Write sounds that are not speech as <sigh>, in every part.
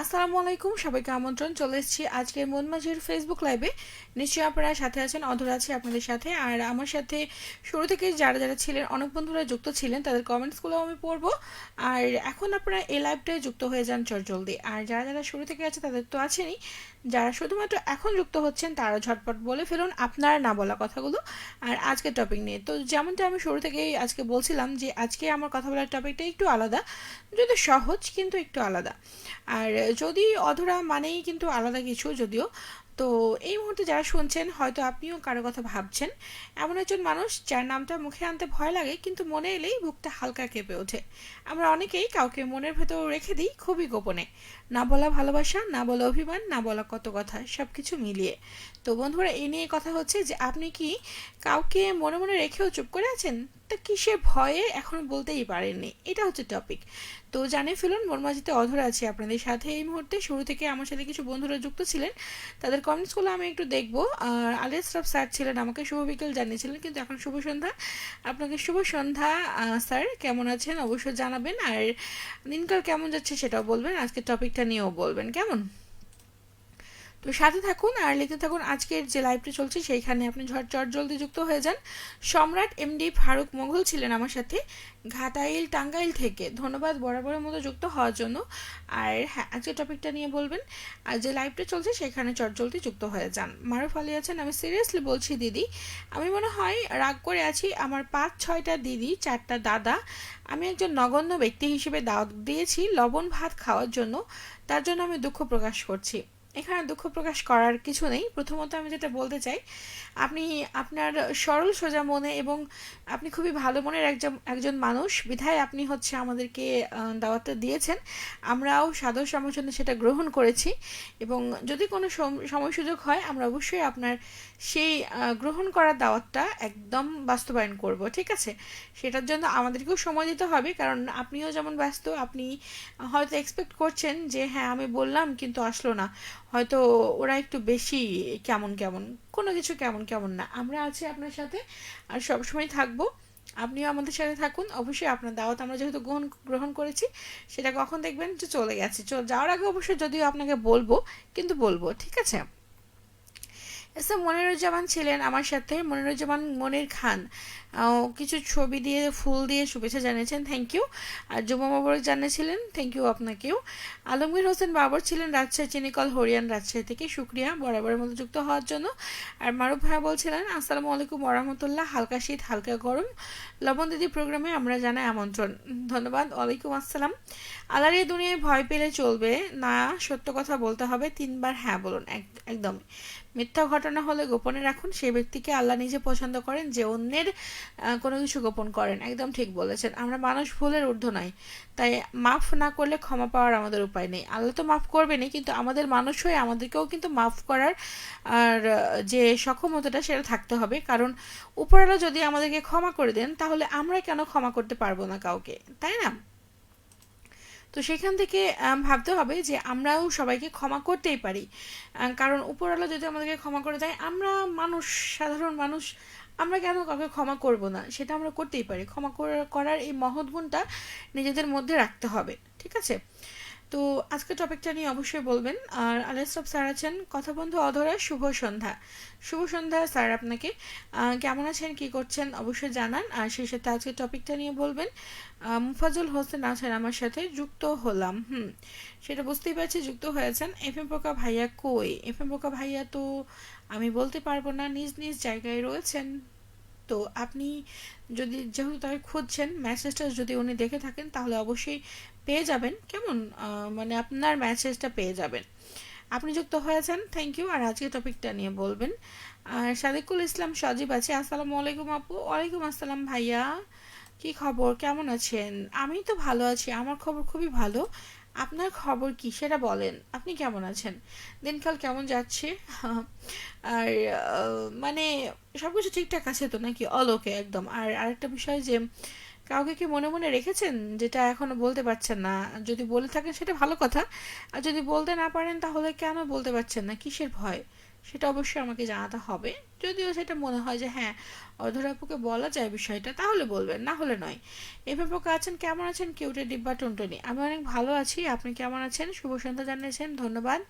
আসসালামু আলাইকুম, সবাইকে আমন্ত্রণ। চলে এসেছি আজকের মন মাঝির ফেসবুক লাইভে নিশ্চয়ই আপনারা সাথে আছেন, অধর আছে আপনাদের সাথে। আর আমার সাথে শুরু থেকে যারা যারা ছিলেন, অনেক বন্ধুরা যুক্ত ছিলেন, তাদের কমেন্টসগুলো আমি পড়ব। আর এখন আপনারা এই লাইভটায় যুক্ত হয়ে যান চট জলদি। আর যারা যারা শুরু থেকে আছে, তাদের তো আছেনই। যারা শুধুমাত্র এখন যুক্ত হচ্ছেন, তারা ঝটপট বলে ফেলুন আপনার না বলা কথাগুলো আর আজকের টপিক নিয়ে। তো যেমনটা আমি শুরু থেকেই আজকে বলছিলাম যে, আজকে আমার কথা বলার টপিকটা একটু আলাদা। যদি সহজ, কিন্তু একটু আলাদা। আর যদি অধরা মানেই কিন্তু আলাদা কিছু যদিও, তো এই মুহূর্তে যারা শুনছেন, হয়তো আপনিও কারও কথা ভাবছেন। এমন একজন মানুষ যার নামটা মুখে আনতে ভয় লাগে, কিন্তু মনে এলেই বুকটা হালকা কেঁপে ওঠে। আমরা অনেকেই কাউকে মনের ভেতর রেখে দিই খুবই গোপনে। না বলা ভালোবাসা, না বলা অভিমান, না বলা কত কথা সব কিছু মিলিয়ে। তো বন্ধুরা এই নিয়ে কথা হচ্ছে যে আপনি কি কাউকে মনে মনে রেখেও চুপ করে আছেন? তা কিসের ভয়ে এখন বলতেই পারেননি? এটা হচ্ছে টপিক তো জানে ফেলুন, মর্মাজিতে অধর আছি আপনাদের সাথে। এই মুহূর্তে শুরু থেকে আমার সাথে কিছু বন্ধুরা যুক্ত ছিলেন। তাদের কমেন্টসগুলো আমি একটু দেখব। আর আলিয়া সরফ স্যার ছিলেন, আমাকে শুভ বিকেল জানিয়েছিলেন, কিন্তু এখন শুভ সন্ধ্যা। আপনাকে শুভ সন্ধ্যা স্যার। কেমন আছেন? অবশ্যই জানাবেন। আর দিনকাল কেমন যাচ্ছে সেটাও বলবেন। আজকে টপিকটা নিয়েও বলবেন। কেমন? তো সাথে থাকুন আর লিখতে থাকুন আজকের যে লাইভটি চলছে সেইখানে আপনি ঝট চট জলদি যুক্ত হয়ে যান। সম্রাট এমডি ফারুক মোঘল ছিলেন আমার সাথে ঘাটাইল টাঙ্গাইল থেকে। ধন্যবাদ বরাবরের মতো যুক্ত হওয়ার জন্য। আর হ্যাঁ আজকের টপিকটা নিয়ে বলবেন, আর যে লাইভটা চলছে সেখানে চট জলদি যুক্ত হয়ে যান। মারুফ আলী আছেন, আমি সিরিয়াসলি বলছি, দিদি, আমি মনে হয় রাগ করে আছি, আমার পাঁচ, ছয়টা দিদি, চারটা দাদা, আমি একজন নগণ্য ব্যক্তি হিসেবে দাওয়াত দিয়েছি লবণ ভাত খাওয়ার জন্য, তার জন্য আমি দুঃখ প্রকাশ করছি। এখানে দুঃখ প্রকাশ করার কিছু নেই। প্রথমত আমি যেটা বলতে চাই, আপনি আপনার সরল সোজা মনে এবং আপনি খুবই ভালো মনের একজন একজন মানুষ। বিধায় আপনি হচ্ছে আমাদেরকে দাওয়াতটা দিয়েছেন। আমরাও সাদর সমর্থনে সেটা গ্রহণ করেছি। এবং যদি কোনো সময় সুযোগ হয়, আমরা অবশ্যই আপনার সেই গ্রহণ করার দাওয়াতটা একদম বাস্তবায়ন করব, ঠিক আছে? সেটার জন্য আমাদেরকেও সময় দিতে হবে। কারণ আপনিও যেমন ব্যস্ত, আপনি হয়তো এক্সপেক্ট করছেন যে হ্যাঁ আমি বললাম, কিন্তু আসলো না। হয়তো ওরা একটু বেশি কেমন কেমন কোনো কিছু কেমন কেমন না। আমরা আছি আপনার সাথে আর সবসময় থাকব। আপনিও আমাদের সাথে থাকুন। অবশ্যই আপনার দাওয়াত আমরা যেহেতু গ্রহণ গ্রহণ করেছি, সেটা কখন দেখবেন যে চলে গেছে। যাওয়ার আগে অবশ্যই যদিও আপনাকে বলব, কিন্তু বলব, ঠিক আছে? এসে মনিরুজ্জামান ছিলেন আমার সাথে। মনিরুজ্জামান মনির খান। কিছু ছবি দিয়ে, ফুল দিয়ে শুভেচ্ছা জানিয়েছেন। থ্যাংক ইউ আর জুমা মোবারক জানিয়েছিলেন থ্যাংক ইউ আপনাকেও। আলমগীর হোসেন বাবর ছিলেন রাজশাহী চিনিকল হরিয়ান রাজশাহী থেকে। শুক্রিয়া, বরাবরের মতো যুক্ত হওয়ার জন্য। আর মারুফ ভাইয়া বলছিলেন, আসসালামু আলাইকুম ওরহামতুল্লাহ হালকা শীত, হালকা গরম। লবণ দিদি প্রোগ্রামে আমরা জানাই আমন্ত্রণ। ধন্যবাদ, ওয়ালাইকুম আসসালাম। আলারি দুনিয়ায় ভয় পেলে চলবে। না, সত্য কথা বলতে হবে। তিনবার হ্যাঁ বলুন একদম মিথ্যা ঘটনা হলে গোপনে রাখুন। সেই ব্যক্তিকে আল্লাহ নিজে পছন্দ করেন, যে অন্যের কোনো কিছু গোপন করেন। একদম ঠিক বলেছেন। আমরা মানুষ ভুলের ঊর্ধ্ব নয়। তাই মাফ না করলে ক্ষমা পাওয়ার আমাদের উপায় নেই। আল্লাহ তো মাফ করবেনই, কিন্তু আমাদের মানুষ হয়ে আমাদেরকেও কিন্তু মাফ করার, আর, যে সক্ষমতাটা সেটা থাকতে হবে। কারণ উপরওয়ালা যদি আমাদেরকে ক্ষমা করে দেন, তাহলে আমরা কেন ক্ষমা করতে পারব না কাউকে? তাই না? তো সেখান থেকে ভাবতে হবে যে আমরাও সবাইকে ক্ষমা করতেই পারি। কারণ উপরওয়ালা যদি আমাদেরকে ক্ষমা করে দেয়, আমরা মানুষ, সাধারণ মানুষ, আমরা কেন কাউকে ক্ষমা করব না? সেটা আমরা করতেই পারি। ক্ষমা করার এই মহৎ গুণটা নিজেদের মধ্যে রাখতে হবে। ঠিক আছে? তো আজকের টপিকটা নিয়ে অবশ্যই বলবেন। আর আলিয়াসব স্যার আছেন, কথা বন্ধু অধরা, শুভ সন্ধ্যা। শুভ সন্ধ্যা স্যার আপনাকে। কেমন আছেন, কি করছেন, অবশ্যই জানান। আর সেই সাথে আজকের টপিকটা নিয়ে বলবেন মুফাজুল হোসেন আছেন আমার সাথে, যুক্ত হলাম, হুম। সেটা বুঝতেই পারছি যুক্ত হয়েছেন। এফ এম পোকা ভাইয়া কই? এফ এম পোকা ভাইয়া তো আমি বলতে পারব না, নিজ নিজ জায়গায় রয়েছেন। তো আপনি যদি যেহেতু তাকে খুঁজছেন মেসেজটা যদি উনি দেখে থাকেন, তাহলে অবশ্যই পেয়ে যাবেন। কেমন? মানে আপনার মেসেজটা পেয়ে যাবেন। আপনি যুক্ত হয়েছেন থ্যাংক ইউ আর আজকে টপিকটা নিয়ে বলবেন। আর সাদিকুল ইসলাম সজীব আছে। আসসালামু আলাইকুম আপু। ওয়ালাইকুম আসসালাম ভাইয়া। কি খবর? কেমন আছেন? আমি তো ভালো আছি। আমার খবর খুবই ভালো। আপনার খবর কি সেটা বলেন। আপনি কেমন আছেন? দিনকাল কেমন যাচ্ছে? আর মানে সব কিছু ঠিকঠাক আছে তো নাকি? অলোকে একদম। আর আরেকটা বিষয় যে কাউকে কি মনে মনে রেখেছেন যেটা এখনও বলতে পারছেন না? যদি বলে থাকেন সেটা ভালো কথা। আর যদি বলতে না পারেন তাহলে কেন বলতে পারছেন না? কিসের ভয়? সেটা অবশ্যই আমাকে জানাতে হবে। যদিও সেটা মনে হয় যে হ্যাঁ অধরাপুকে বলা যায় বিষয়টা, তাহলে বলবেন, না হলে নয়। এভাবে আছেন, কেমন আছেন, কিউটে ডিব্বা টুনটুনি? আমি অনেক ভালো আছি, আপনি কেমন আছেন? শুভ সন্ধ্যা জানিয়েছেন, ধন্যবাদ।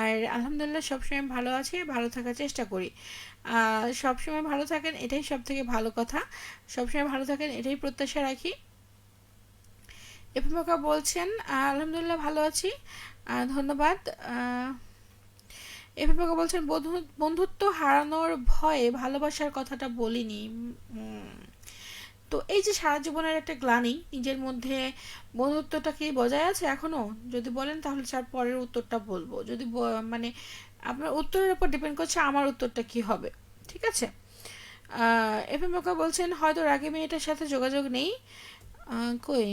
আর আলহামদুলিল্লাহ, সবসময় ভালো আছি, ভালো থাকার চেষ্টা করি। সবসময় ভালো থাকেন, এটাই সব থেকে ভালো কথা। সবসময় ভালো থাকেন, এটাই প্রত্যাশা রাখি। এফএমকা বলছেন আলহামদুলিল্লাহ ভালো আছি ধন্যবাদ এফএমকা বলছেন বন্ধুত্ব হারানোর ভয়ে ভালোবাসার কথাটা বলিনি। তো এই যে সারা জীবনের একটা গ্লানি, নিজের মধ্যে বন্ধুত্বটা কি বজায় আছে এখনও? যদি বলেন তাহলে তার পরের উত্তরটা বলব। যদি মানে আপনার উত্তরের উপর ডিপেন্ড করছে আমার উত্তরটা কি হবে, ঠিক আছে? এফ এম বলছেন, হয়তো রাগে মেয়েটার সাথে যোগাযোগ নেই। কই?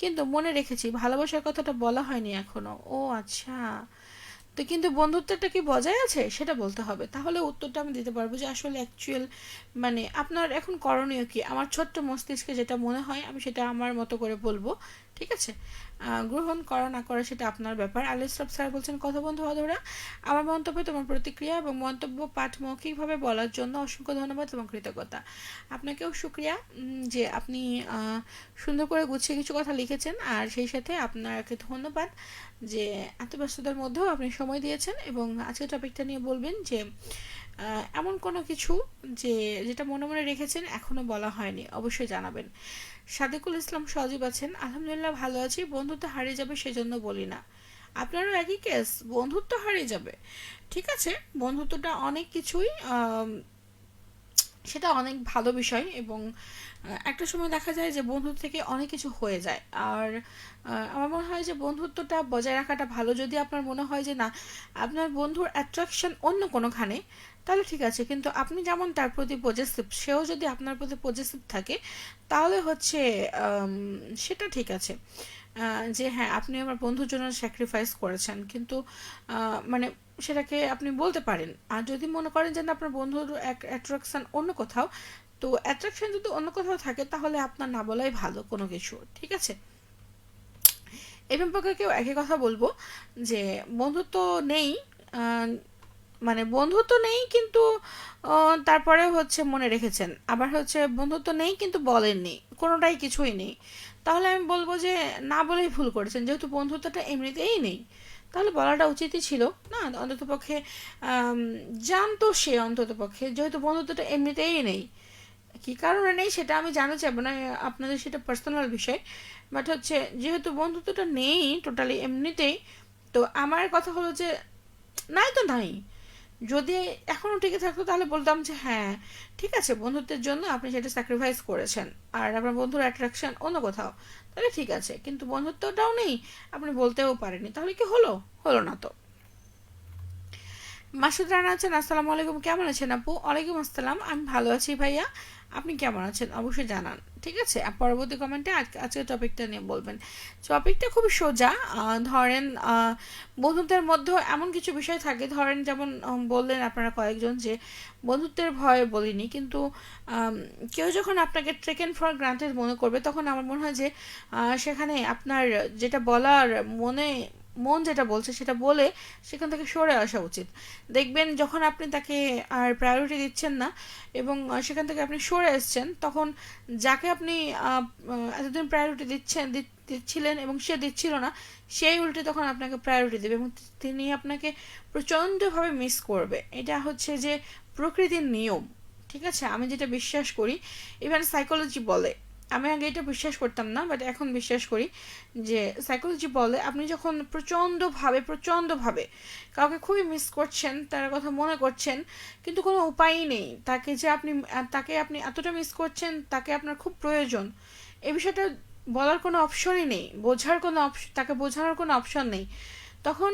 কিন্তু মনে রেখেছি, ভালোবাসার কথাটা বলা হয়নি এখনও। ও আচ্ছা। তো কিন্তু বন্ধুত্বটা কি বজায় আছে? সেটা বলতে হবে। তাহলে উত্তরটা আমি দিতে পারব যে আসলে অ্যাকচুয়াল মানে আপনার এখন করণীয় কি? আমার ছোট্ট মস্তিষ্কে যেটা মনে হয়, আমি সেটা আমার মতো করে বলব। ঠিক আছে? গ্রহণ করা না করা সেটা আপনার ব্যাপার। আলিসরাফ স্যার বলছেন, কথা বন্ধু অধরা আমার মন্তব্যে তোমার প্রতিক্রিয়া এবং মন্তব্য পাঠ মৌখিকভাবে বলার জন্য অসংখ্য ধন্যবাদ এবং কৃতজ্ঞতা। আপনাকেও সুক্রিয়া যে আপনি সুন্দর করে গুছিয়ে কিছু কথা লিখেছেন আর সেই সাথে আপনাকে ধন্যবাদ যে এত ব্যস্ততার মধ্যেও আপনি সময় দিয়েছেন এবং আজকের টপিকটা নিয়ে বলবেন যে এমন কোনো কিছু যে, যেটা মনে মনে রেখেছেন এখনও বলা হয়নি। অবশ্যই জানাবেন। সাদিকুল ইসলাম সজীব আছেন। আলহামদুলিল্লাহ ভালো আছি, বন্ধুত্ব হারিয়ে যাবে সেজন্য বলি না। আপনারও একই কেস বন্ধুত্ব হারিয়ে যাবে। ঠিক আছে, বন্ধুত্বটা অনেক কিছুই সেটা অনেক ভালো বিষয় এবং একটা সময় দেখা যায় যে বন্ধুত্ব থেকে অনেক কিছু হয়ে যায়। আর আমার মনে হয় যে বন্ধুত্বটা বজায় রাখাটা ভালো। যদি আপনার মনে হয় যে না, আপনার বন্ধুর অ্যাট্রাকশন অন্য কোনোখানে, তাহলে ঠিক আছে। কিন্তু আপনি যেমন তার প্রতি পজেসিভ সেও যদি আপনার প্রতি পজেসিভ থাকে, তাহলে হচ্ছে সেটা ঠিক আছে। যে হ্যাঁ আপনি আমার বন্ধুর জন্য স্যাক্রিফাইস করেছেন। কিন্তু মানে সেটাকে আপনি বলতে পারেন। আর যদি মনে করেন যে না, আপনার বন্ধুর অ্যাট্রাকশন অন্য কোথাও, তো অ্যাট্রাকশন যদি অন্য কোথাও থাকে, তাহলে আপনার না বলাই ভালো কোনো কিছু, ঠিক আছে? এই কেউ একই কথা বলব যে বন্ধুত্ব নেই মানে বন্ধুত্ব নেই কিন্তু তারপরে হচ্ছে মনে রেখেছেন। আবার হচ্ছে বন্ধুত্ব নেই কিন্তু বলেননি, কোনোটাই কিছুই নেই। তাহলে আমি বলব যে না বলেই ভুল করেছেন। যেহেতু বন্ধুত্বটা এমনিতেই নেই, তাহলে বলাটা উচিতই ছিল। না, অন্তত পক্ষে জানতো সে অন্তত পক্ষে, যেহেতু বন্ধুত্বটা এমনিতেই নেই। কি কারণে নেই সেটা আমি জানতে চাইব না, আপনাদের সেটা পার্সোনাল বিষয়। বাট হচ্ছে, যেহেতু বন্ধুত্বটা নেই টোটালি এমনিতেই, তো আমার কথা হলো যে, নাই তো নাই। যদি এখনও টিকে থাকতো, তাহলে বলতাম যে হ্যাঁ ঠিক আছে, বন্ধুত্বের জন্য আপনি সেটা স্যাক্রিফাইস করেছেন। আর আপনার বন্ধুর অ্যাট্রাকশন অন্য কোথাও, তাহলে ঠিক আছে। কিন্তু বন্ধুত্বটাও নেই, আপনি বলতেও পারেনি তাহলে কি হলো? হলো না তো। মাসুদ রানা আছেন, আসসালামু আলাইকুম। কেমন আছেন আপু? ওয়ালাইকুম আসসালাম। আমি ভালো আছি ভাইয়া। আপনি কেমন আছেন? অবশ্যই জানান। ঠিক আছে? পরবর্তী কমেন্টে আজকে আজকের টপিকটা নিয়ে বলবেন। টপিকটা খুবই সোজা। ধরেন বন্ধুত্বের মধ্যেও এমন কিছু বিষয় থাকে, ধরেন যেমন বললেন আপনারা কয়েকজন যে বন্ধুত্বের ভয়ে বলিনি, কিন্তু কেউ যখন আপনাকে ট্রেক ট্রেকেন ফর গ্রান্টেড মনে করবে, তখন আমার মনে হয় যে সেখানে আপনার যেটা বলার মনে মন যেটা বলছে সেটা বলে সেখান থেকে সরে আসা উচিত। দেখবেন যখন আপনি তাকে আর প্রায়োরিটি দিচ্ছেন না এবং সেখান থেকে আপনি সরে এসছেন, তখন যাকে আপনি এতদিন প্রায়োরিটি দিচ্ছেন দিচ্ছিলেন এবং সে দিচ্ছিল না, সেই উল্টে তখন আপনাকে প্রায়োরিটি দেবে এবং তিনি আপনাকে প্রচণ্ডভাবে মিস করবে। এটা হচ্ছে যে প্রকৃতির নিয়ম, ঠিক আছে? আমি যেটা বিশ্বাস করি ইভেন সাইকোলজি বলে আমি আগে এটা বিশ্বাস করতাম না বাট এখন বিশ্বাস করি যে সাইকোলজি বলে আপনি যখন প্রচণ্ডভাবে প্রচণ্ডভাবে কাউকে খুবই মিস করছেন, তার কথা মনে করছেন, কিন্তু কোনো উপায়ই নেই। তাকে যে আপনি, তাকে আপনি এতটা মিস করছেন, তাকে আপনার খুব প্রয়োজন। এই বিষয়টা বলার কোনো অপশনই নেই, বোঝার কোনো অপশন তাকে বোঝানোর কোনো অপশন নেই। তখন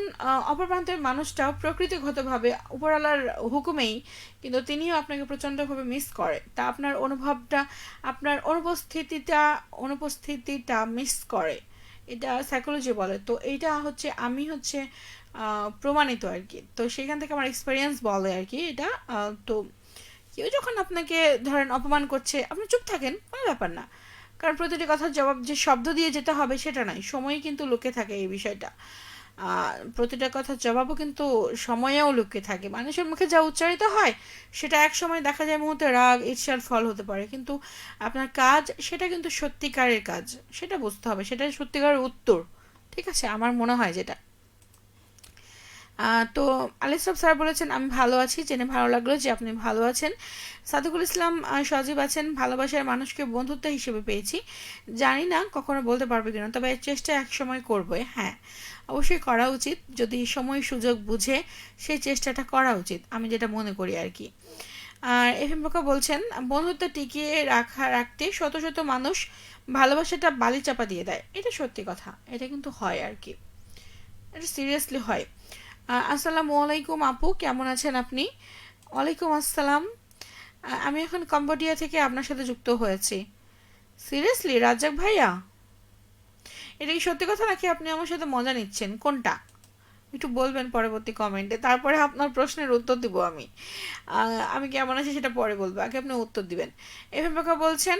অপর প্রান্তের মানুষটাও প্রকৃতিগতভাবে উপরালার হুকুমেই কিন্তু তিনিও আপনাকে প্রচণ্ডভাবে মিস করে। তা আপনার অনুভবটা, আপনার অনুপস্থিতিটা অনুপস্থিতিটা মিস করে। এটা সাইকোলজি বলে। তো এইটা হচ্ছে, আমি হচ্ছে প্রমাণিত আর কি। তো সেখান থেকে আমার এক্সপিরিয়েন্স বলে আর কি এটা। তো কেউ যখন আপনাকে ধরেন অপমান করছে, আপনি চুপ থাকেন, কোনো ব্যাপার না। কারণ প্রতিটি কথার জবাব, যে শব্দ দিয়ে যেতে হবে সেটা নয়। সময় কিন্তু লুকে থাকে এই বিষয়টা। প্রতিটা কথার জবাবও কিন্তু সময়েও লুকিয়ে থাকে। মানুষের মুখে যা উচ্চারিত হয়, সেটা এক সময় দেখা যায় মুহূর্তে রাগ, ঈর্ষার ফল হতে পারে। কিন্তু আপনার কাজ, সেটা কিন্তু সত্যিকারের কাজ। সেটা বুঝতে হবে, সেটা সত্যিকারের উত্তর। ঠিক আছে? আমার মনে হয় যেটা। তো আলিসরাফ স্যার বলেছেন, আমি ভালো আছি, জেনে ভালো লাগল যে আপনি ভালো আছেন। সাদুকুল ইসলাম সজীব আছেন, ভালোবাসার মানুষকে বন্ধুত্ব হিসেবে পেয়েছি। জানি না কখনো বলতে পারবে কিনা, তবে এর চেষ্টা এক সময় করব হ্যাঁ। অবশ্যই করা উচিত। যদি সময়, সুযোগ বুঝে সেই চেষ্টাটা করা উচিত, আমি যেটা মনে করি আর কি। আর এফ এম বলছেন, বন্ধুত্ব টিকিয়ে রাখা, রাখতে শত শত মানুষ ভালোবাসাটা বালি চাপা দিয়ে দেয়। এটা সত্যি কথা, এটা কিন্তু হয় আর কি। এটা সিরিয়াসলি হয়। আসসালামু আলাইকুম আপু, কেমন আছেন আপনি? ওয়ালাইকুম আসসালাম। আমি এখন কম্বোডিয়া থেকে আপনার সাথে যুক্ত হয়েছি। সিরিয়াসলি রাজ্জাক ভাইয়া? এটা কি সত্যি কথা নাকি আপনি আমার সাথে মজা নিচ্ছেন? কোনটা? একটু বলবেন পরবর্তী কমেন্টে তারপরে আপনার প্রশ্নের উত্তর দিব আমি। আমি কেমন আছি সেটা পরে বলব। আগে আপনি উত্তর দিবেন। এফএম পাকা বলছেন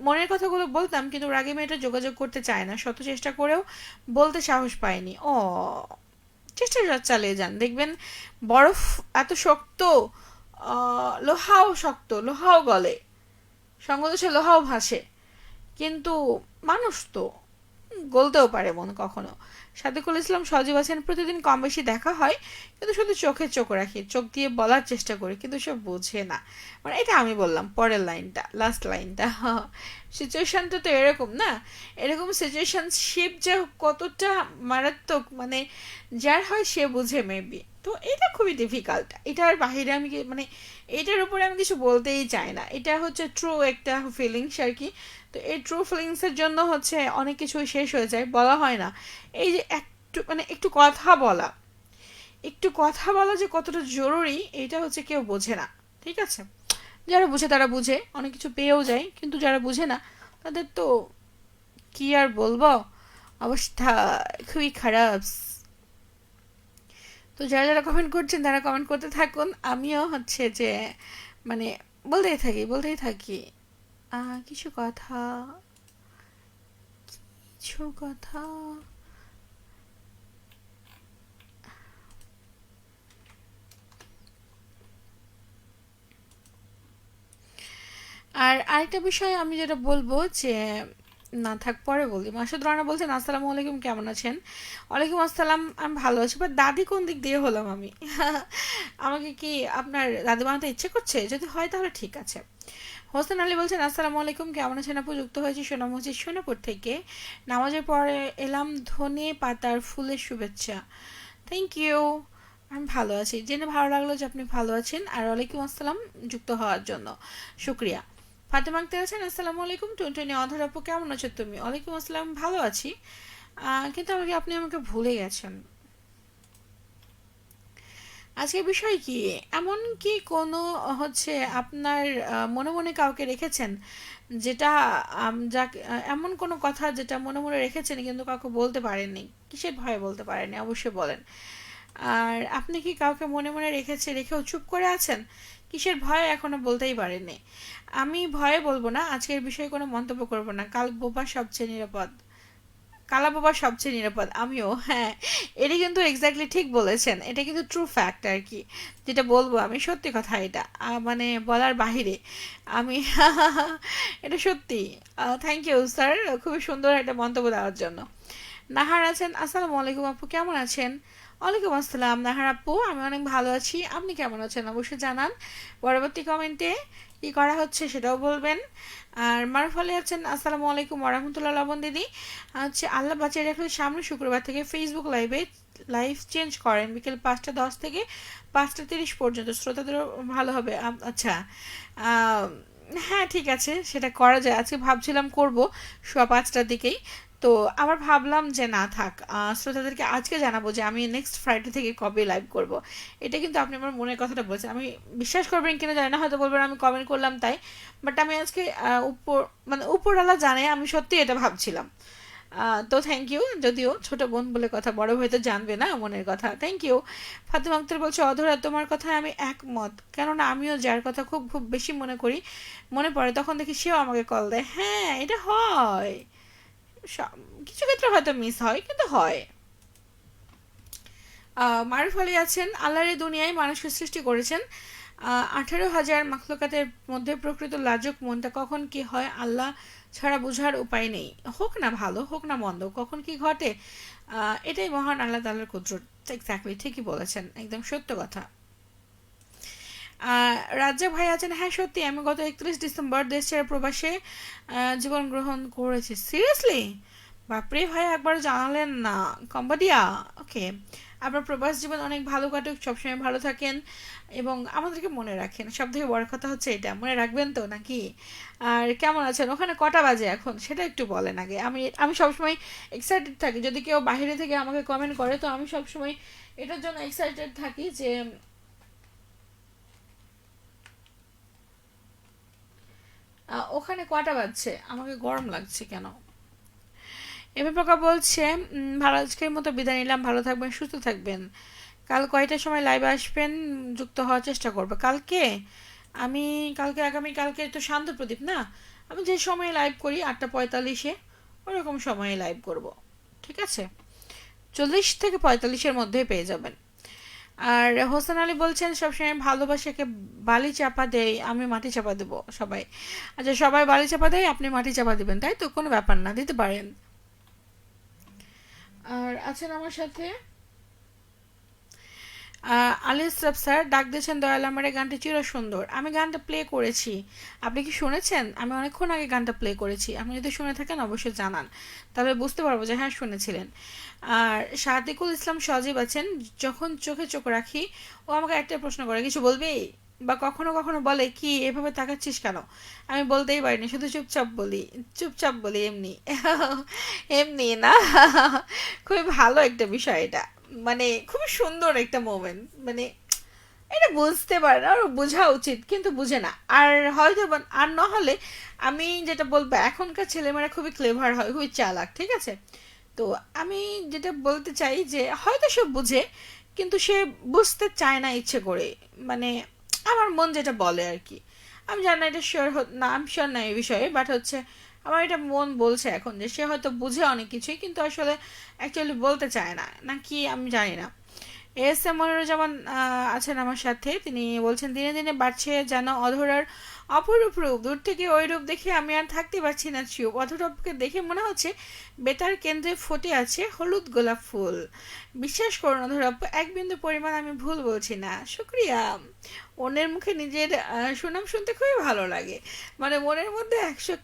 মনের কথাগুলো বলতাম কিন্তু রাগে মেয়েটা যোগাযোগ করতে চায় না। শত চেষ্টা করেও বলতে সাহস পায়নি। ও, চেষ্টা চালিয়ে যান। দেখবেন বরফ এত শক্ত লোহাও শক্ত, লোহাও গলে। সঙ্গদোষে লোহাও ভাসে। কিন্তু মানুষ তো গলতেও পারে মন কখনো। সাদিকুল ইসলাম সজীব আছেন প্রতিদিন কম বেশি দেখা হয়, কিন্তু শুধু চোখে চোখ রাখি, চোখ দিয়ে বলার চেষ্টা করি, কিন্তু সে বোঝে না। মানে এটা আমি বললাম, পরের লাইনটা লাস্ট লাইনটা। সিচুয়েশনটা তো এরকম না? এরকম সিচুয়েশনশিপ যে কতটা মারাত্মক মানে যার হয় সে বুঝে মেবি তো এটা খুবই ডিফিকাল্ট এটার বাইরে আমি মানে এটার উপরে আমি কিছু বলতেই চাই না। এটা হচ্ছে ট্রু একটা ফিলিংস আর কি। তো এই ট্রু ফিলিংসের জন্য হচ্ছে অনেক কিছুই শেষ হয়ে যায়, বলা হয় না। এই যে একটু মানে একটু কথা বলা। একটু কথা বলা যে কতটা জরুরি এটা হচ্ছে কেউ বোঝে না, ঠিক আছে? যারা বুঝে তারা বুঝে, অনেক কিছু পেয়েও যায়, কিন্তু যারা বুঝে না, তাদের তো কি আর বলব? অবস্থা খুবই খারাপ। তো যারা যারা কমেন্ট করছেন, তারা কমেন্ট করতে থাকুন। আমিও হচ্ছে যে মানে বলতেই থাকি বলতেই থাকি। কিছু কথা কিছু কথা আর আরেকটা বিষয় আমি যেটা বলব যে না থাক, পরে বলি। মাসুদ রানা বলছেন আসসালামু আলাইকুম, কেমন আছেন? ওয়ালাইকুম আসসালাম, আমি ভালো আছি বাট দাদি কোন দিক দিয়ে হলাম আমি? <laughs> আমাকে কি আপনার দাদি বানাতে ইচ্ছে করছে? যদি হয় তাহলে ঠিক আছে। হোসেন আলী বলছেন, আসসালামু আলাইকুম, কেমন আছেন আপু? যুক্ত হয়েছি সোনা মসজিদ সোনাপুর থেকে। নামাজের পরে এলাম ধনে পাতার ফুলের শুভেচ্ছা। থ্যাংক ইউ আমি ভালো আছি। জেনে ভালো লাগল যে আপনি ভালো আছেন, আর ওয়ালাইকুম আসসালাম, যুক্ত হওয়ার জন্য। শুক্রিয়া। ফাতেমা আক্তার আছেন, আসসালামু আলাইকুম। টুনটুনি, অধর আপু, কেমন আছো তুমি? ওয়ালাইকুম আসসালাম, ভালো আছি। কিন্তু আমাকে, আপনি আমাকে ভুলে গেছেন। আজকের বিষয় কি? এমন কি কোনো, হচ্ছে, আপনার মনে মনে কাউকে রেখেছেন যেটা যাকে এমন কোনো কথা যেটা মনে মনে রেখেছেন কিন্তু কাউকে বলতে পারেননি? কিসের ভয়ে বলতে পারেননি? অবশ্যই বলেন। আর আপনি কি কাউকে মনে মনে রেখেছে, রেখেও চুপ করে আছেন? কিসের ভয় এখনও বলতেই পারেনি আমি ভয়ে বলব না, আজকের বিষয়ে কোনো মন্তব্য করব না। কাল বোবা সবচেয়ে নিরাপদ। কালা বোবা সবচেয়ে নিরাপদ। আমিও হ্যাঁ। এটা কিন্তু এক্স্যাক্টলি ঠিক বলেছেন। এটা কিন্তু ট্রু ফ্যাক্ট আর কি। যেটা বলব আমি, সত্যি কথা এটা। মানে বলার বাহিরে। আমি, <laughs> এটা সত্যি। থ্যাংক ইউ স্যার খুবই সুন্দর একটা মন্তব্য দেওয়ার জন্য। নাহার আছেন, আসসালামু আলাইকুম আপু, কেমন আছেন? ওয়ালাইকুম আসসালাম, নাহার আপু, আমি অনেক ভালো আছি। আপনি কেমন আছেন? অবশ্যই জানান। পরবর্তী কমেন্টে কি করা হচ্ছে সেটাও বলবেন। আর মারফলে আছেন, আসসালামু আলাইকুম ওরহামতুল্লাহ লবণ দিদি। হচ্ছে আল্লাহ বাঁচিয়ে রাখলে সামনে শুক্রবার থেকে ফেসবুক লাইভে লাইভ চেঞ্জ করেন। বিকেল পাঁচটা দশ থেকে পাঁচটা তিরিশ পর্যন্ত। শ্রোতাদেরও ভালো হবে। আচ্ছা হ্যাঁ ঠিক আছে, সেটা করা যায়। আজকে ভাবছিলাম করব, সোয়া পাঁচটার দিকেই। তো আবার ভাবলাম যে না থাক শ্রোতাদেরকে আজকে জানাব যে আমি নেক্সট ফ্রাইডে থেকে কবে লাইভ করব। এটা কিন্তু আপনি আমার মনের কথাটা বলছেন। আমি বিশ্বাস করবেন কিনা জানি না, হয়তো বলবেন আমি কমেন্ট করলাম তাই। বাট আমি আজকে উপর মানে উপরওয়ালা জানে, আমি সত্যি এটা ভাবছিলাম। তো থ্যাংক ইউ যদিও ছোট বোন বলে কথা, বড় হয়তো জানবে না মনের কথা। থ্যাংক ইউ ফাতেমা আক্তার বলছে, অধরা, তোমার কথায় আমি একমত। কেননা আমিও যার কথা খুব খুব বেশি মনে করি, মনে পড়ে, তখন দেখি সেও আমাকে কল দেয়। হ্যাঁ এটা হয়। কিছু ক্ষেত্রে হয়তো মিস হয়, কিন্তু হয়। মারুফ আলী আছেন, আল্লাহর দুনিয়ায় মানুষকে সৃষ্টি করেছেন। আঠারো হাজার মাখলুকাতের মধ্যে প্রকৃত লাজুক মনটা কখন কি হয়, আল্লাহ ছাড়া বোঝার উপায় নেই। হোক না ভালো, হোক না মন্দ, কখন কি ঘটে এটাই মহান আল্লাহ তাল্লার কুদরত। এক্স্যাক্টলি ঠিকই বলেছেন, একদম সত্য কথা। রাজ্জাক ভাই আছেন। হ্যাঁ সত্যি, আমি গত একত্রিশ ডিসেম্বর দেশ ছেড়ে প্রবাসে জীবন গ্রহণ করেছি। সিরিয়াসলি বাপরে ভাই, একবার জানালেন না। কম্বাডিয়া? ওকে আপনার প্রবাস জীবন অনেক ভালো কাটুক, সবসময় ভালো থাকেন এবং আমাদেরকে মনে রাখেন। সব থেকে বড় কথা হচ্ছে এটা, মনে রাখবেন তো নাকি? আর কেমন আছেন? ওখানে কটা বাজে এখন? সেটা একটু বলেন আগে। আমি আমি সবসময় এক্সাইটেড থাকি। যদি কেউ বাইরে থেকে আমাকে কমেন্ট করে, তো আমি সবসময় এটার জন্য এক্সাইটেড থাকি যে ওখানে কটা বাজছে? আমাকে গরম লাগছে কেন? এভাবে প্রকা বলছে ভালো আজকের মতো বিদায় নিলাম, ভালো থাকবেন, সুস্থ থাকবেন। কাল কয়টার সময় লাইভে আসবেন? যুক্ত হওয়ার চেষ্টা করবে। কালকে? আমি কালকে, আগামী কালকে তো শান্ত প্রদীপ না? আমি যে সময়ে লাইভ করি, আটটা পঁয়তাল্লিশে, ওরকম সময়ে লাইভ করব। ঠিক আছে? চল্লিশ থেকে পঁয়তাল্লিশের মধ্যে পেয়ে যাবেন। আর হোসেন আলী বলছেন, সবসময় ভালোবাসাকে বালি চাপা দেয় আমি মাটি চাপা দেবো সবাই। আচ্ছা সবাই বালি চাপা দেয়, আপনি মাটি চাপা দেবেন, তাই তো? কোনো ব্যাপার না, দিতে পারেন। আর আছেন আমার সাথে আহ, আলী ইসরাফ স্যার ডাক দিয়েছেন দয়াল আমার গানটি চির সুন্দর আমি গানটা প্লে করেছি। আপনি কি শুনেছেন? আমি অনেকক্ষণ আগে গানটা প্লে করেছি। আপনি যদি শুনে থাকেন অবশ্যই জানান। তাহলে বুঝতে পারব যে হ্যাঁ শুনেছিলেন। আর সাদিকুল ইসলাম সজীব আছেন। যখন চোখে চোখ রাখি ও আমাকে একটা প্রশ্ন করে কিছু বলবি? বা কখনো কখনো বলে কি এভাবে তাকাচ্ছিস কেন? আমি বলতেই পারিনি শুধু চুপচাপ বলি চুপচাপ বলি এমনি। <laughs> এমনি না। <laughs> খুবই ভালো একটা বিষয় এটা। মানে খুবই সুন্দর একটা মোমেন্ট মানে এটা বুঝতে পারে না, আর বোঝা উচিত, কিন্তু বুঝে না। আর হয়তো আর না হলে আমি যেটা বলব, এখনকার ছেলেমেয়েরা খুবই ক্লেভার হয়, খুবই চালাক, ঠিক আছে? তো আমি যেটা বলতে চাই যে, হয়তো সে বুঝে, কিন্তু সে বুঝতে চায় না ইচ্ছে করে। মানে আমার মন যেটা বলে আর কি। আমি জানি না এটা শিওর না আমি শিওর না এই বিষয়ে বাট হচ্ছে আমার এটা মন বলছে এখন যে সে হয়তো বুঝে অনেক কিছুই, কিন্তু আসলে অ্যাকচুয়ালি বলতে চায় না। নাকি আমি জানি না। এস এম মনিরুজ্জামান আছেন আমার সাথে। তিনি বলছেন, দিনে দিনে বাড়ছে যেন অধরার অপরূপ রূপ। দূর থেকে ওই রূপ দেখে আমি আর থাকতে পারছি না চুপ। অধরূপকে দেখে মনে হচ্ছে বেতার কেন্দ্রে ফুটে আছে হলুদ গোলাপ ফুল। বিশ্বাস করুন অধরূপ এক বিন্দু পরিমাণ আমি ভুল বলছি না। শুক্রিয়া। অন্যের মুখে নিজের সুনাম শুনতে খুবই ভালো লাগে। মানে মনের মধ্যে একশো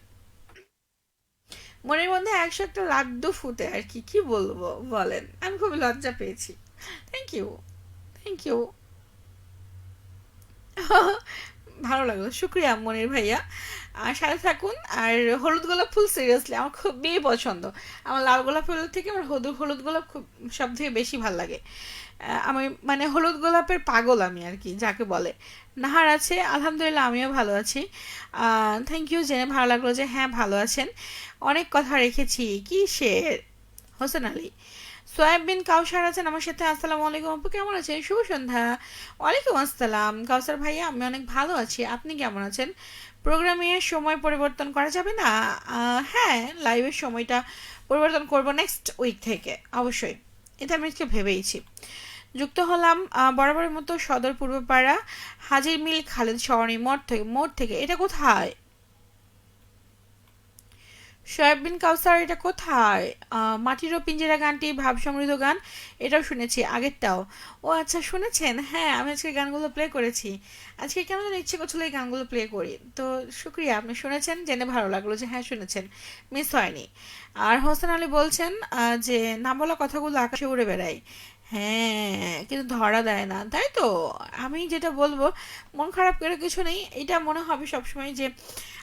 মনের মধ্যে একশো একটা লাড্ডু ফুটে আর কি কি বলব? বলেন, আমি খুব লজ্জা পেয়েছি। থ্যাংক ইউ থ্যাংক ইউ ভালো লাগল, শুক্রিয়া মনির ভাইয়া। সাথে থাকুন। আর হলুদ গোলাপ ফুল সিরিয়াসলি আমার খুবই পছন্দ। আমার লাল গোলাপ ফুলের থেকে আমার হলুদ হলুদ গোলাপ খুব সব থেকে বেশি ভালো লাগে। আমি মানে হলুদ গোলাপের পাগল আমি আর কি, যাকে বলে। নাহার আছে, আলহামদুলিল্লাহ আমিও ভালো আছি। থ্যাংক ইউ জেনে ভালো লাগল যে হ্যাঁ ভালো আছেন। অনেক কথা রেখেছি, কি শের হোসেন আলী। সোয়াবিন কাউসার আছেন আমার সাথে, আসসালামু আলাইকুম আপু, কেমন আছেন? শুভ সন্ধ্যা। ওয়ালাইকুম আসসালাম। কাউসার ভাইয়া, আমি অনেক ভালো আছি, আপনি কেমন আছেন? প্রোগ্রামে সময় পরিবর্তন করা যাবে না? হ্যাঁ লাইভের সময়টা পরিবর্তন করব নেক্সট উইক থেকে, অবশ্যই। এটা আমি আজকে ভেবেইছি। যুক্ত হলাম বরাবরের মতো সদর পূর্বপাড়া হাজির মিল খালেদ সরণি মোড় থেকে মোড় থেকে। এটা কোথায়? সয়াবিন কাউসার এটা কোথায়? আহ, মাটির ও পিঞ্জেরা গানটি ভাব সমৃদ্ধ গান এটাও শুনেছি আগেরটাও। ও আচ্ছা শুনেছেন? হ্যাঁ আমি আজকে গানগুলো প্লে করেছি। আজকে কেন যেন ইচ্ছে করছিল এই গানগুলো প্লে করি। তো শুক্রিয়া আপনি শুনেছেন? জেনে ভালো লাগল যে হ্যাঁ শুনেছেন। মিস হয়নি। আর হোসেন আলী বলছেন যে না বলা কথাগুলো আকাশে উড়ে বেড়ায়। হ্যাঁ কিন্তু ধরা দেয় না। তাই তো? আমি যেটা বলব, মন খারাপ করে কিছু নেই। এটা মনে হবে সবসময় যে,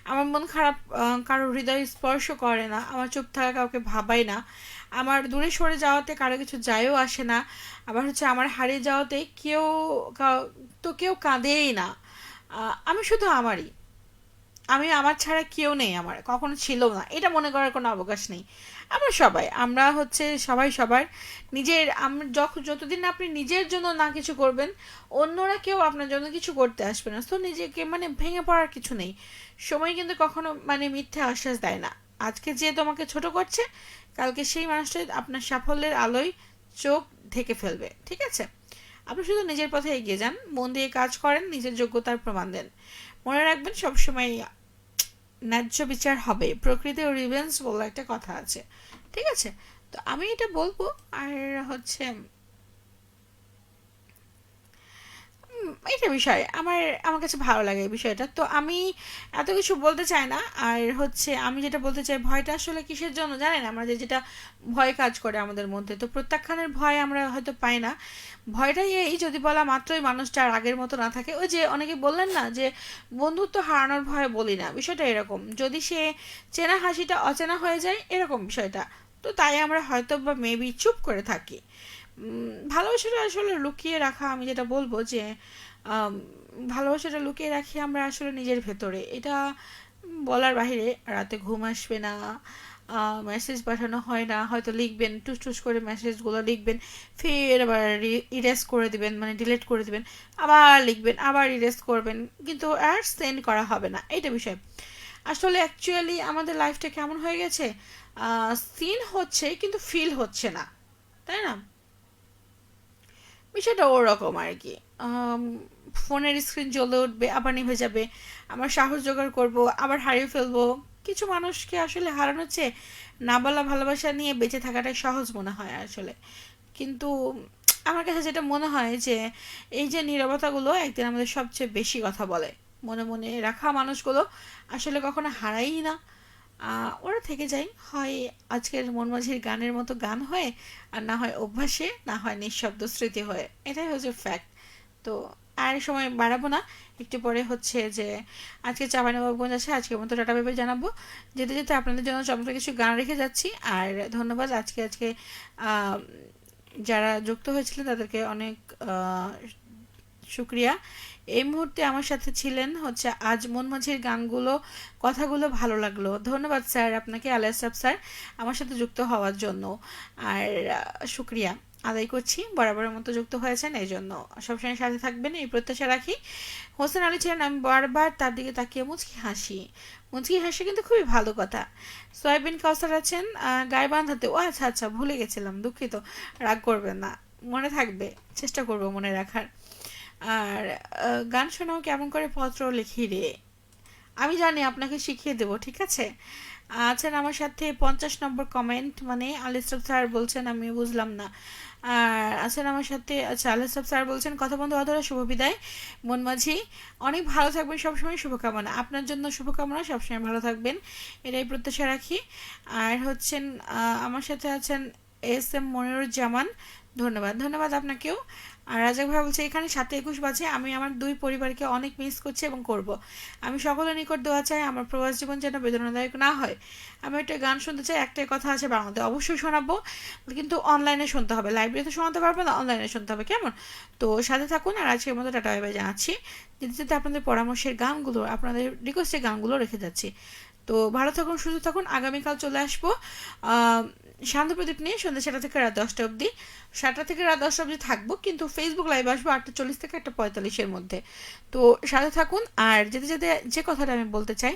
আমার মন খারাপ কারও হৃদয় স্পর্শ করে না, আমার চুপ থাকা কাউকে ভাবাই না। আমার দূরে সরে যাওয়াতে কারও কিছু যায়ও আসে না। আবার হচ্ছে আমার হারিয়ে যাওয়াতে কাউ- তো কেউ কাঁদেই না। আমি শুধু আমারই। আমি আমার ছাড়া কেউ নেই আমার, কখনো ছিল না। এটা মনে করার কোনো অবকাশ নেই। আমরা সবাই, আমরা হচ্ছে সবাই সবার নিজের যখন যতদিন আপনি নিজের জন্য না কিছু করবেন, অন্যরা কেউ আপনার জন্য কিছু করতে আসবে না। তো নিজেকে মানে ভেঙে পড়ার কিছু নেই। সময় কিন্তু কখনো মানে মিথ্যে আশ্বাস দেয় না। আজকে যে তোমাকে ছোট করছে, কালকে সেই মানুষটাই আপনার সাফল্যের আলোয় চোখ ঢেকে ফেলবে। ঠিক আছে? আপনি শুধু নিজের পথে এগিয়ে যান। মন দিয়ে কাজ করেন, নিজের যোগ্যতার প্রমাণ দেন। মনে রাখবেন সবসময় ন্যায্য বিচার হবে। প্রকৃতি ও রিভেন্স বলে একটা কথা আছে। ঠিক আছে? তো আমি এটা বলব, আর হচ্ছে এটা বিষয়, আমার আমার কাছে ভালো লাগে এই বিষয়টা। তো আমি এত কিছু বলতে চাই না, আর হচ্ছে আমি যেটা বলতে চাই, ভয়টা আসলে কিসের জন্য জানেন? আমরা যে যেটা ভয় কাজ করে আমাদের মধ্যে। তো প্রত্যাখ্যানের ভয় আমরা হয়তো পাই না। ভয়টাই এই যদি বলা মাত্রই মানুষটা আর আগের মতো না থাকে। ওই যে অনেকে বললেন না যে বন্ধুত্ব হারানোর ভয়ে বলি না, বিষয়টা এরকম। যদি সে চেনা হাসিটা অচেনা হয়ে যায়, এরকম বিষয়টা। তো তাই আমরা হয়তো বা মেবি চুপ করে থাকি। ভালোবাসাটা আসলে লুকিয়ে রাখা, আমি যেটা বলব যে ভালোবাসাটা লুকিয়ে রাখি আমরা আসলে নিজের ভেতরে। এটা বলার বাইরে রাতে ঘুম আসবে না মেসেজ পাঠানো হয় না, হয়তো লিখবেন, টুস টুস করে মেসেজগুলো লিখবেন, ফের আবার ইরেজ করে দিবেন মানে ডিলিট করে দিবেন, আবার লিখবেন, আবার ইরেজ করবেন, কিন্তু আর সেন্ড করা হবে না, এইটা বিষয়। আসলে অ্যাকচুয়ালি আমাদের লাইফটা কেমন হয়ে গেছে? সিন হচ্ছে, কিন্তু ফিল হচ্ছে না, তাই না? বিষয়টা ওরকম আর কি ফোনের স্ক্রিন জ্বলে উঠবে, আবার নিভে যাবে। আমার সাহস জোগাড় করব, আবার হারিয়ে ফেলব। কিছু মানুষকে আসলে হারানোর চেয়ে না বলা ভালোবাসা নিয়ে বেঁচে থাকাটাই সহজ মনে হয় আসলে। কিন্তু আমার কাছে যেটা মনে হয় যে, এই যে নীরবতাগুলো একদিন আমাদের সবচেয়ে বেশি কথা বলে। মনে মনে রাখা মানুষগুলো আসলে কখনো হারাই না। ওরা থেকে যায়। হয় আজকের মনমাঝির গানের মতো গান হয়ে, আর না হয় অভ্যাসে, না হয় নিঃশব্দ স্মৃতি হয়ে। এটাই হচ্ছে ফ্যাক্ট তো আর সময় বাড়াবো না। একটু পরে হচ্ছে যে আজকে চাপানবাবগঞ্জ আছে আজকের মতো টাটা ভেবে জানাব। যেতে যেতে আপনাদের জন্য চমৎকার কিছু গান রেখে যাচ্ছি। আর ধন্যবাদ আজকে আজকে যারা যুক্ত হয়েছিলেন তাদেরকে অনেক শুক্রিয়া। এই মুহূর্তে আমার সাথে ছিলেন হচ্ছে আজ মন মাঝির গানগুলো, কথাগুলো ভালো লাগল। ধন্যবাদ স্যার আপনাকে আলিয়াসাব স্যার, আমার সাথে যুক্ত হওয়ার জন্য। আর শুক্রিয়া আদায় করছি, বরাবরের মতো যুক্ত হয়েছেন, এই জন্য সবসময় সাথে থাকবেন, এই প্রত্যাশা রাখি। হোসেন আলী ছিলেন, আমি বারবার তার দিকে তাকিয়ে মুচকি হাসি। মুচকি হাসি কিন্তু খুবই ভালো কথা। সয়াবিন কাউসার আছেন গায়ে বান্ধাতে ও আচ্ছা আচ্ছা ভুলে গেছিলাম, দুঃখিত। রাগ করবেন না, মনে থাকবে, চেষ্টা করব মনে রাখার। আর গান শোনাও কেমন করে পত্র লিখি রে? আমি জানি আপনাকে শিখিয়ে দেবো, ঠিক আছে? আছেন আমার সাথে পঞ্চাশ নম্বর কমেন্ট মানে আলিস্টপ স্যার বলছেন আমি বুঝলাম না। আর আছেন আমার সাথে আচ্ছা আলিস্টপ স্যার বলছেন, কথা বন্ধু, অধরা, শুভ বিদায়। মন মাঝি অনেক ভালো থাকবেন, সবসময় শুভকামনা। আপনার জন্য শুভকামনা, সবসময় ভালো থাকবেন। এটাই প্রত্যাশা রাখি। আর হচ্ছেন আমার সাথে আছেন এস এম মনিরুজ্জামান। ধন্যবাদ ধন্যবাদ আপনাকেও। আর রাজাক ভাই বলছে, এখানে সাথে একুশ বাজে, আমি আমার দুই পরিবারকে অনেক মিস করছি এবং করব। আমি সকলের নিকট দোয়া চাই, আমার প্রবাস জীবন যেন বেদনাদায়ক না হয়। আমি একটা গান শুনতে চাই, একটাই কথা আছে বাংলাতে, অবশ্যই শোনাবো, কিন্তু অনলাইনে শুনতে হবে। লাইব্রেরিতে শোনাতে পারব না অনলাইনে শুনতে হবে, কেমন? তো সাথে থাকুন, আর আজকের মতো টাটা, বাই জানাচ্ছি। যেতে যেতে আপনাদের পরামর্শের গানগুলো, আপনাদের রিকোয়েস্টের গানগুলো রেখে যাচ্ছি। তো ভালো থাকুন, সুস্থ থাকুন, আগামীকাল চলে আসব। শান্ত প্রদীপ নিয়ে সন্ধ্যা সাতটা থেকে রাত দশটা অবধি। সাতটা থেকে রাত দশটা অবধি থাকব কিন্তু ফেসবুক লাইভ আসব আটটা চল্লিশ থেকে একটা পঁয়তাল্লিশের মধ্যে। তো সাথে থাকুন আর যেতে যেতে যে কথাটা আমি বলতে চাই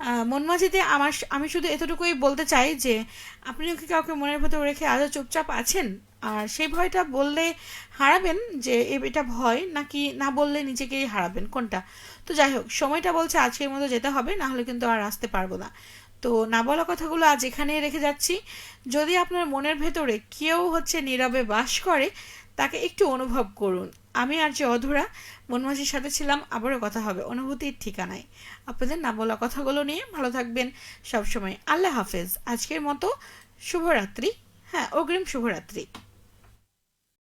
আহ, মন মাঝিতে আমার আমি শুধু এতটুকুই বলতে চাই যে আপনিও কি কাউকে মনের ভেতর রেখে আজও চুপচাপ আছেন? আর সেই ভয়টা বললে হারাবেন যে এটা ভয় নাকি না বললে নিজেকেই হারাবেন? কোনটা? তো যাই হোক সময়টা বলছে আজকের মতো যেতে হবে না হলে কিন্তু আর আসতে পারব না। তো না বলা কথাগুলো আজ এখানে রেখে যাচ্ছি। যদি আপনার মনের ভেতরে কেউ হচ্ছে নীরবে বাস করে, তাকে একটু অনুভব করুন। আমি আর যে অধুরা মনমাঝির সাথে ছিলাম, আবারও কথা হবে অনুভূতির ঠিকানায়। আপনাদের না বলা কথাগুলো নিয়ে ভালো থাকবেন সবসময়। আল্লাহ হাফেজ। আজকের মতো শুভরাত্রি। হ্যাঁ অগ্রিম শুভরাত্রি।